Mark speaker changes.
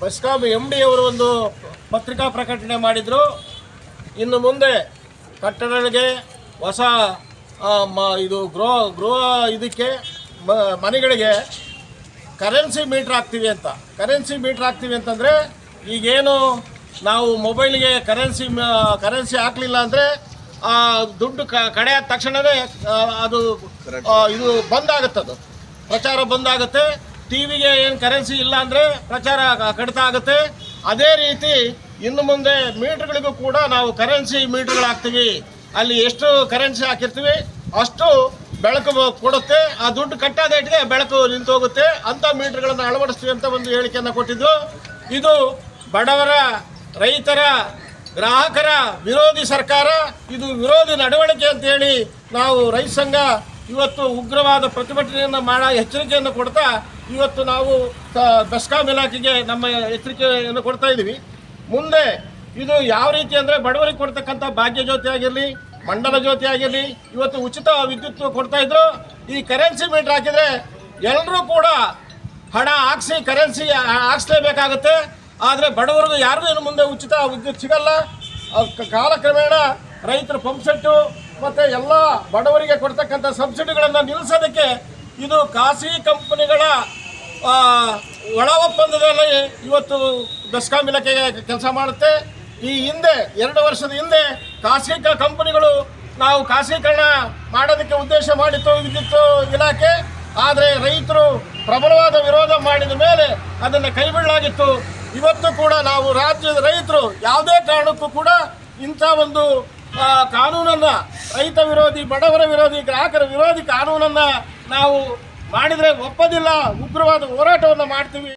Speaker 1: ಬಸ್ಕಾಂ M D ಅವರು ಒಂದು ಪತ್ರಿಕಾ ಪ್ರಕಟಣೆ ಮಾಡಿದರು. ಇನ್ನು ಮುಂದೆ ಕಟ್ಟಡಗಳಿಗೆ ಹೊಸ ಮ, ಇದು ಗೃಹ ಗೃಹ ಇದಕ್ಕೆ ಮನೆಗಳಿಗೆ ಕರೆನ್ಸಿ ಮೀಟ್ರ್ ಹಾಕ್ತೀವಿ ಅಂತ. ಕರೆನ್ಸಿ ಮೀಟ್ರ್ ಹಾಕ್ತೀವಿ ಅಂತಂದರೆ ಈಗೇನು ನಾವು ಮೊಬೈಲ್ಗೆ ಕರೆನ್ಸಿ ಕರೆನ್ಸಿ ಹಾಕಲಿಲ್ಲ ಅಂದರೆ ದುಡ್ಡು ಕ, ಕಡೆ ಆದ ತಕ್ಷಣವೇ ಅದು ಇದು ಬಂದಾಗುತ್ತೆ ಅದು ಪ್ರಚಾರ ಬಂದಾಗುತ್ತೆ ಟಿ ವಿಗೆ ಏನು ಕರೆನ್ಸಿ ಇಲ್ಲ ಅಂದರೆ ಪ್ರಚಾರ ಕಡಿತ ಆಗುತ್ತೆ. ಅದೇ ರೀತಿ ಇನ್ನು ಮುಂದೆ ಮೀಟ್ರ್ಗಳಿಗೂ ಕೂಡ ನಾವು ಕರೆನ್ಸಿ ಮೀಟ್ರ್ಗಳು ಹಾಕ್ತೀವಿ. ಅಲ್ಲಿ ಎಷ್ಟು ಕರೆನ್ಸಿ ಹಾಕಿರ್ತೀವಿ, ಅಷ್ಟು ಬೆಳಕು ಕೊಡುತ್ತೆ. ಆ ದುಡ್ಡು ಕಟ್ಟಾದ ಇಟ್ಟಿಗೆ ಬೆಳಕು ನಿಂತು ಹೋಗುತ್ತೆ. ಅಂಥ ಮೀಟ್ರ್ಗಳನ್ನು ಅಳವಡಿಸ್ತೀವಿ ಅಂತ ಒಂದು ಹೇಳಿಕೆಯನ್ನು ಕೊಟ್ಟಿದ್ದು. ಇದು ಬಡವರ, ರೈತರ, ಗ್ರಾಹಕರ ವಿರೋಧಿ ಸರ್ಕಾರ, ಇದು ವಿರೋಧಿ ನಡವಳಿಕೆ ಅಂತೇಳಿ ನಾವು ರೈತ ಸಂಘ ಇವತ್ತು ಉಗ್ರವಾದ ಪ್ರತಿಭಟನೆಯನ್ನು ಮಾಡ ಎಚ್ಚರಿಕೆಯನ್ನು ಕೊಡ್ತಾ ಇವತ್ತು ನಾವು ಬೆಸ್ಕಾಂ ಇಲಾಖೆಗೆ ನಮ್ಮ ಎಚ್ಚರಿಕೆಯನ್ನು ಕೊಡ್ತಾ ಇದ್ದೀವಿ. ಮುಂದೆ ಇದು ಯಾವ ರೀತಿ ಅಂದರೆ ಬಡವರಿಗೆ ಕೊಡ್ತಕ್ಕಂಥ ಭಾಗ್ಯ ಜ್ಯೋತಿ ಆಗಿರಲಿ, ಮಂಡಲ ಜ್ಯೋತಿ ಆಗಿರಲಿ, ಇವತ್ತು ಉಚಿತ ವಿದ್ಯುತ್ ಕೊಡ್ತಾ ಇದ್ರು. ಈ ಕರೆನ್ಸಿ ಮೀಟರ್ ಹಾಕಿದರೆ ಎಲ್ಲರೂ ಕೂಡ ಹಣ ಹಾಕ್ಸಿ, ಕರೆನ್ಸಿ ಹಾಕ್ಸ್ಲೇಬೇಕಾಗುತ್ತೆ. ಆದರೆ ಬಡವರಿಗೂ ಯಾರಿಗೂ ಇನ್ನು ಮುಂದೆ ಉಚಿತ ವಿದ್ಯುತ್ ಸಿಗಲ್ಲ. ಕಾಲಕ್ರಮೇಣ ರೈತರ ಪಂಪ್ಸೆಟ್ಟು ಮತ್ತು ಎಲ್ಲ ಬಡವರಿಗೆ ಕೊಡ್ತಕ್ಕಂಥ ಸಬ್ಸಿಡಿಗಳನ್ನು ನಿಲ್ಲಿಸೋದಕ್ಕೆ ಇದು ಖಾಸಗಿ ಕಂಪನಿಗಳ ಒಳ ಒಪ್ಪಂದದಲ್ಲಿ ಇವತ್ತು ಬೆಸ್ಕಾಂ ಇಲಾಖೆಗೆ ಕೆಲಸ ಮಾಡುತ್ತೆ. ಈ ಹಿಂದೆ, ಎರಡು ವರ್ಷದ ಹಿಂದೆ ಖಾಸಗಿ ಕಂಪನಿಗಳು ನಾವು ಖಾಸಗೀಕರಣ ಮಾಡೋದಕ್ಕೆ ಉದ್ದೇಶ ಮಾಡಿತ್ತು, ವಿದ್ಯುತ್ ಇಲಾಖೆ. ಆದರೆ ರೈತರು ಪ್ರಬಲವಾದ ವಿರೋಧ ಮಾಡಿದ ಮೇಲೆ ಅದನ್ನು ಕೈಬಿಡಲಾಗಿತ್ತು. ಇವತ್ತು ಕೂಡ ನಾವು ರಾಜ್ಯದ ರೈತರು ಯಾವುದೇ ಕಾರಣಕ್ಕೂ ಕೂಡ ಇಂಥ ಒಂದು ಕಾನೂನನ್ನು ರೈತ ವಿರೋಧಿ, ಬಡವರ ವಿರೋಧಿ, ಗ್ರಾಹಕರ ವಿರೋಧಿ ಕಾನೂನನ್ನು ನಾವು ಮಾಡಿದರೆ ಒಪ್ಪದಿಲ್ಲ ಉಗ್ರವಾದ ಹೋರಾಟವನ್ನು ಮಾಡ್ತೀವಿ.